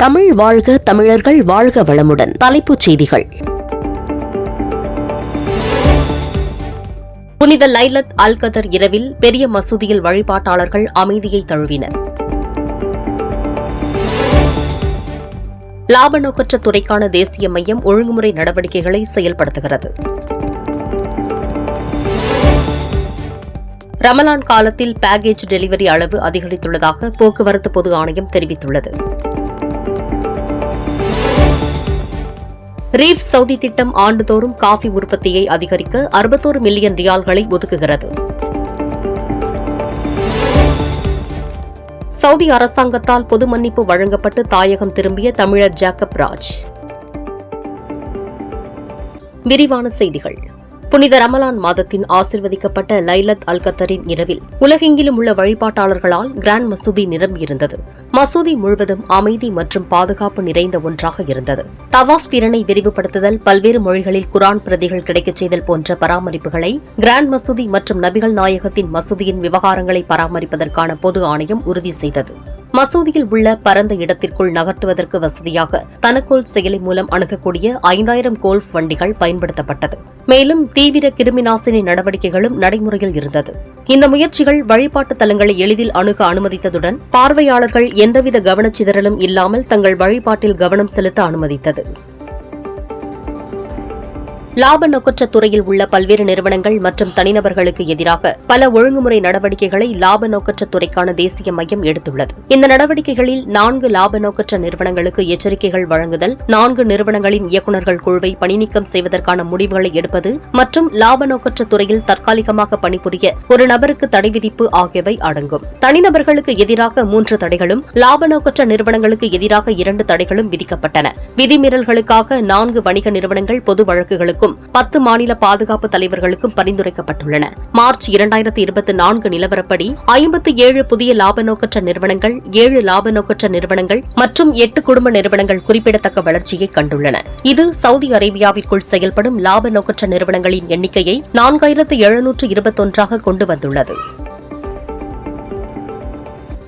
தமிழ் வாழ்க தமிழர்கள் வாழ்க வளமுடன். தலைப்புச் செய்திகள். புனித லைலத் அல் கதர் இரவில் பெரிய மசூதியில் வழிபாட்டாளர்கள் அமைதியை தழுவினர். லாப நோக்கற்ற துறைக்கான தேசிய மையம் ஒழுங்குமுறை நடவடிக்கைகளை செயல்படுத்துகிறது. ரமலான் காலத்தில் பேக்கேஜ் டெலிவரி அளவு அதிகரித்துள்ளதாக போக்குவரத்து பொது ஆணையம் தெரிவித்துள்ளது. ரீஃப் சவுதி திட்டம் ஆண்டுதோறும் காஃபி உற்பத்தியை அதிகரிக்க அறுபத்தோரு மில்லியன் ரியால்களை ஒதுக்குகிறது. சவுதி அரசாங்கத்தால் பொது மன்னிப்பு வழங்கப்பட்டு தாயகம் திரும்பிய தமிழர் ஜாக்கப் ராஜ். விரிவான செய்திகள். புனித ரமலான் மாதத்தின் ஆசிர்வதிக்கப்பட்ட லைலத் அல் கத்தரின் இரவில் உலகெங்கிலும் உள்ள வழிபாட்டாளர்களால் கிராண்ட் மசூதி நிரம்பியிருந்தது. மசூதி முழுவதும் அமைதி மற்றும் பாதுகாப்பு நிறைந்த ஒன்றாக இருந்தது. தவாஃப் திறனை விரிவுபடுத்துதல் பல்வேறு மொழிகளில் குரான் பிரதிகள் கிடைக்கச் செய்தல் போன்ற பராமரிப்புகளை கிராண்ட் மசூதி மற்றும் நபிகள் நாயகத்தின் மசூதியின் விவகாரங்களை பராமரிப்பதற்கான பொது ஆணையம் உறுதி செய்தது. மசூதியில் உள்ள பரந்த இடத்திற்குள் நகர்த்துவதற்கு வசதியாக தனக்கோல் செயலி மூலம் அணுகக்கூடிய ஐந்தாயிரம் கோல்ஃப் வண்டிகள் பயன்படுத்தப்பட்டது. மேலும் தீவிர கிருமிநாசினி நடவடிக்கைகளும் நடைமுறையில் இருந்தது. இந்த முயற்சிகள் வழிபாட்டு தலங்களை எளிதில் அணுக அனுமதித்ததுடன் பார்வையாளர்கள் எந்தவித கவனச்சிதறலும் இல்லாமல் தங்கள் வழிபாட்டில் கவனம் செலுத்த அனுமதித்தது. லாப நோக்கற்ற துறையில் உள்ள பல்வேறு நிறுவனங்கள் மற்றும் தனிநபர்களுக்கு எதிராக பல ஒழுங்குமுறை நடவடிக்கைகளை லாப நோக்கற்ற துறைக்கான தேசிய மையம் எடுத்துள்ளது. இந்த நடவடிக்கைகளில் நான்கு லாப நோக்கற்ற நிறுவனங்களுக்கு எச்சரிக்கைகள் வழங்குதல் நான்கு நிறுவனங்களின் இயக்குநர்கள் குழுவை பணிநீக்கம் செய்வதற்கான முடிவுகளை எடுப்பது மற்றும் லாப நோக்கற்ற துறையில் தற்காலிகமாக பணிபுரிய ஒரு நபருக்கு தடை விதிப்பு ஆகியவை அடங்கும். தனிநபர்களுக்கு எதிராக மூன்று தடைகளும் லாப நோக்கற்ற நிறுவனங்களுக்கு எதிராக இரண்டு தடைகளும் விதிக்கப்பட்டன. விதிமீறல்களுக்காக நான்கு வணிக நிறுவனங்கள் பொது வழக்குகளுக்கும் பத்து மாநில பாதுகாப்பு தலைவர்களுக்கும் பரிந்துரைக்கப்பட்டுள்ளன. மார்ச் இரண்டாயிரத்தி இருபத்தி நான்கு நிலவரப்படி ஐம்பத்தி ஏழு புதிய லாப நோக்கற்ற நிறுவனங்கள் ஏழு லாப நோக்கற்ற நிறுவனங்கள் மற்றும் எட்டு குடும்ப நிறுவனங்கள் குறிப்பிடத்தக்க வளர்ச்சியை கண்டுள்ளன. இது சவுதி அரேபியாவிற்குள் செயல்படும் லாப நோக்கற்ற நிறுவனங்களின் எண்ணிக்கையை நான்காயிரத்து எழுநூற்று இருபத்தொன்றாக கொண்டு வந்துள்ளது.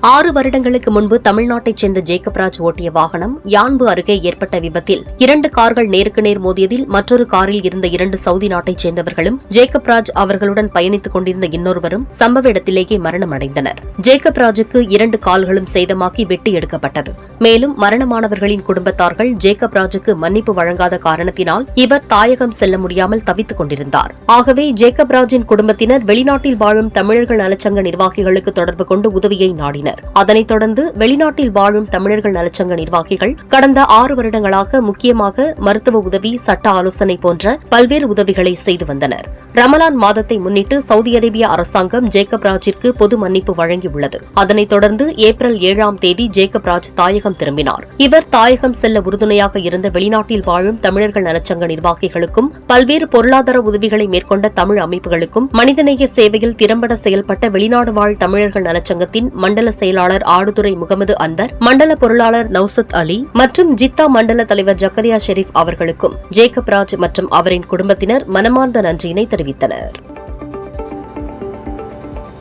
ஆறு வருடங்களுக்கு முன்பு தமிழ்நாட்டைச் சேர்ந்த ஜேக்கப்ராஜ் ஓட்டிய வாகனம் யான்பு அருகே ஏற்பட்ட விபத்தில். இரண்டு கார்கள் நேருக்கு நேர் மோதியதில் மற்றொரு காரில் இருந்த இரண்டு சவுதி நாட்டைச் சேர்ந்தவர்களும் ஜேக்கப்ராஜ் அவர்களுடன் பயணித்துக் கொண்டிருந்த இன்னொருவரும் சம்பவ இடத்திலேயே மரணமடைந்தனர். ஜேக்கப்ராஜுக்கு இரண்டு கால்களும் சேதமாக்கி வெட்டி எடுக்கப்பட்டது. மேலும் மரணமானவர்களின் குடும்பத்தார்கள் ஜேக்கப்ராஜுக்கு மன்னிப்பு வழங்காத காரணத்தினால் இவர் தாயகம் செல்ல முடியாமல் தவித்துக் கொண்டிருந்தார். ஆகவே ஜேக்கப்ராஜின் குடும்பத்தினர் வெளிநாட்டில் வாழும் தமிழர்கள் நலச்சங்க நிர்வாகிகளுக்கு தொடர்பு கொண்டு உதவியை நாடினர். வந்தனர் அதனைத் தொடர்ந்து வெளிநாட்டில் வாழும் தமிழர்கள் நலச்சங்க நிர்வாகிகள் கடந்த ஆறு வருடங்களாக முக்கியமாக மருத்துவ உதவி சட்ட ஆலோசனை போன்ற பல்வேறு உதவிகளை செய்து வந்தனர். ரமலான் மாதத்தை முன்னிட்டு சவுதி அரேபிய அரசாங்கம் ஜேக்கப் ராஜிற்கு பொது மன்னிப்பு வழங்கியுள்ளது. அதனைத் தொடர்ந்து ஏப்ரல் ஏழாம் தேதி ஜேக்கப் ராஜ் தாயகம் திரும்பினார். இவர் தாயகம் செல்ல உறுதுணையாக இருந்த வெளிநாட்டில் வாழும் தமிழர்கள் நலச்சங்க நிர்வாகிகளுக்கும் பல்வேறு பொருளாதார உதவிகளை மேற்கொண்ட தமிழ் அமைப்புகளுக்கும் மனிதநேய சேவையில் திறம்பட செயல்பட்ட வெளிநாடு வாழ் தமிழர்கள் நலச்சங்கத்தின் மண்டல செயலாளர் ஆடுதுறை முகமது அந்தர் மண்டல பொருளாளர் நௌசத் அலி மற்றும் ஜித்தா மண்டல தலைவர் ஜக்கரியா ஷெரீப் அவர்களுக்கும் ஜேக்கப் ராஜ் மற்றும் அவரின் குடும்பத்தினர் மனமார்ந்த நன்றியினை தெரிவித்தனர்.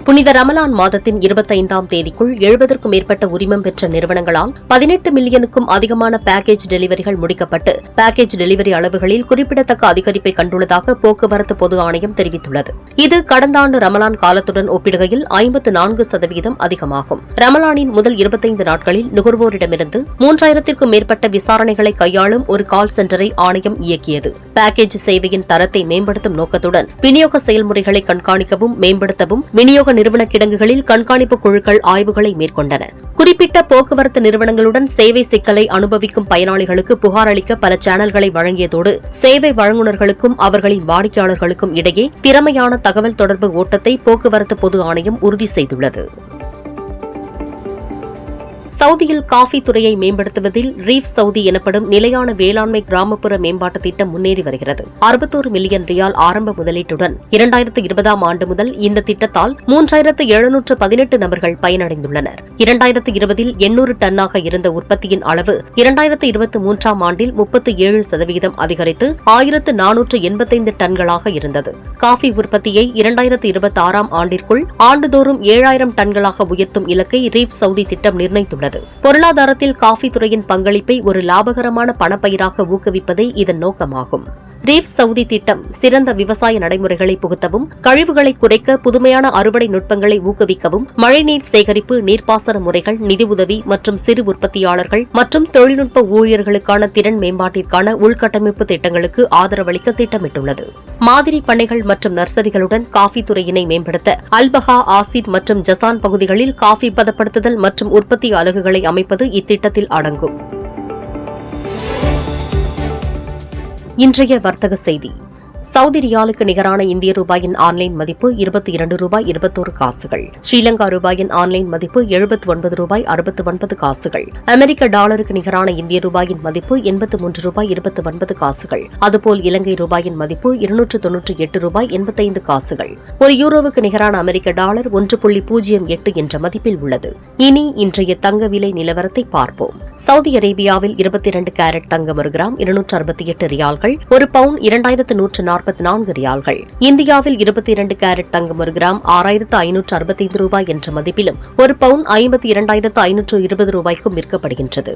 புனித ரமலான் மாதத்தின் இருபத்தைந்தாம் தேதிக்குள் எழுபதற்கும் மேற்பட்ட உரிமம் பெற்ற நிறுவனங்களால் பதினெட்டு மில்லியனுக்கும் அதிகமான பேக்கேஜ் டெலிவரிகள் முடிக்கப்பட்டு பேக்கேஜ் டெலிவரி அளவுகளில் குறிப்பிடத்தக்க அதிகரிப்பை கண்டுள்ளதாக போக்குவரத்து பொது ஆணையம் தெரிவித்துள்ளது. இது கடந்த ஆண்டு ரமலான் காலத்துடன் ஒப்பிடுகையில் ஐம்பத்து நான்கு சதவீதம் அதிகமாகும். ரமலானின் முதல் இருபத்தைந்து நாட்களில் நுகர்வோரிடமிருந்து மூன்றாயிரத்திற்கும் மேற்பட்ட விசாரணைகளை கையாளும் ஒரு கால் சென்டரை ஆணையம் இயக்கியது. பேக்கேஜ் சேவையின் தரத்தை மேம்படுத்தும் நோக்கத்துடன் விநியோக செயல்முறைகளை கண்காணிக்கவும் மேம்படுத்தவும் விநியோக நிறுவன கிடங்குகளில் கண்காணிப்பு குழுக்கள் ஆய்வுகளை மேற்கொண்டன. குறிப்பிட்ட போக்குவரத்து நிறுவனங்களுடன் சேவை சிக்கலை அனுபவிக்கும் பயனாளிகளுக்கு புகார் அளிக்க பல சேனல்களை வழங்கியதோடு சேவை வழங்குநர்களுக்கும் அவர்களின் வாடிக்கையாளர்களுக்கும் இடையே திறமையான தகவல் தொடர்பு ஓட்டத்தை போக்குவரத்து பொது ஆணையம் உறுதி செய்துள்ளது. சவுதியில் காஃபி துறையை மேம்படுத்துவதில் ரீஃப் சவுதி எனப்படும் நிலையான வேளாண்மை கிராமப்புற மேம்பாட்டு திட்டம் முன்னேறி வருகிறது. அறுபத்தோரு மில்லியன் ரியால் ஆரம்ப முதலீட்டுடன் இரண்டாயிரத்து இருபதாம் ஆண்டு முதல் இந்த திட்டத்தால் மூன்றாயிரத்து எழுநூற்று பதினெட்டு நபர்கள் பயனடைந்துள்ளனர். இரண்டாயிரத்து இருபதில் எண்ணூறு டன்னாக இருந்த உற்பத்தியின் அளவு இரண்டாயிரத்து இருபத்தி மூன்றாம் ஆண்டில் முப்பத்தி ஏழு சதவீதம் அதிகரித்து ஆயிரத்து நானூற்று எண்பத்தைந்து டன்களாக இருந்தது. காஃபி உற்பத்தியை இரண்டாயிரத்து இருபத்தி ஆறாம் ஆண்டிற்குள் ஆண்டுதோறும் ஏழாயிரம் டன்களாக உயர்த்தும் இலக்கை ரீஃப் சவுதி திட்டம் நிர்ணயித்துள்ளது. உள்ளது. பொருளாதாரத்தில் காஃபி துறையின் பங்களிப்பை ஒரு லாபகரமான பணப்பயிராக ஊக்குவிப்பதே இதன் நோக்கமாகும். ரீஃப் சவுதி திட்டம் சிறந்த விவசாய நடைமுறைகளை புகுத்தவும் கழிவுகளை குறைக்க புதுமையான அறுவடை நுட்பங்களை ஊக்குவிக்கவும் மழைநீர் சேகரிப்பு நீர்ப்பாசன முறைகள் நிதியுதவி மற்றும் சிறு உற்பத்தியாளர்கள் மற்றும் தொழில்நுட்ப ஊழியர்களுக்கான திறன் மேம்பாட்டிற்கான உள்கட்டமைப்பு திட்டங்களுக்கு ஆதரவளிக்க திட்டமிட்டுள்ளது. மாதிரி பண்ணைகள் மற்றும் நர்சரிகளுடன் காஃபி துறையினை மேம்படுத்த அல்பஹா ஆசிட் மற்றும் ஜசான் பகுதிகளில் காஃபி பதப்படுத்துதல் மற்றும் உற்பத்தி அலகுகளை அமைப்பது இத்திட்டத்தில் அடங்கும். இன்றைய வர்த்தக செய்தி. சவுதி ரியாலுக்கு நிகரான இந்திய ரூபாயின் ஆன்லைன் மதிப்பு இருபத்தி இரண்டு ரூபாய் இருபத்தோரு காசுகள். ஸ்ரீலங்கா ரூபாயின் ஆன்லைன் மதிப்பு எழுபத்தி ஒன்பது ரூபாய் அறுபத்து ஒன்பது காசுகள். அமெரிக்க டாலருக்கு நிகரான இந்திய ரூபாயின் மதிப்பு எண்பத்து மூன்று ரூபாய் இருபத்தி ஒன்பது காசுகள். அதுபோல் இலங்கை ரூபாயின் மதிப்பு இருநூற்று தொன்னூற்றி எட்டு ரூபாய் எண்பத்தைந்து காசுகள். ஒரு யூரோவுக்கு நிகரான அமெரிக்க டாலர் ஒன்று புள்ளி பூஜ்ஜியம் எட்டு என்ற மதிப்பில் உள்ளது. இனி இன்றைய தங்க விலை நிலவரத்தை பார்ப்போம். சவுதி அரேபியாவில் இருபத்தி இரண்டு கேரட் தங்கம் ஒரு கிராம் இருநூற்று அறுபத்தி எட்டு ரியால்கள் ஒரு பவுன் இரண்டாயிரத்து நூற்று நாற்பத்தி நான்கு ரியால்கள். இந்தியாவில் இருபத்தி இரண்டு கேரட் தங்கம் ஒரு கிராம் ஆறாயிரத்து ஐநூற்று அறுபத்தைந்து ரூபாய் என்ற மதிப்பிலும் ஒரு பவுன் ஐம்பத்தி இரண்டாயிரத்து ஐநூற்று இருபது ரூபாய்க்கும் விற்கப்படுகின்றது.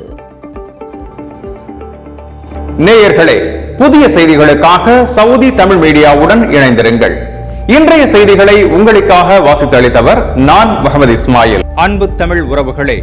நேயர்களே புதிய செய்திகளுக்காக சவுதி தமிழ் மீடியாவுடன் இணைந்திருங்கள். இன்றைய செய்திகளை உங்களுக்காக வாசித்தளித்தவர் நான் முகமது இஸ்மாயில். அன்பு தமிழ் உறவுகளே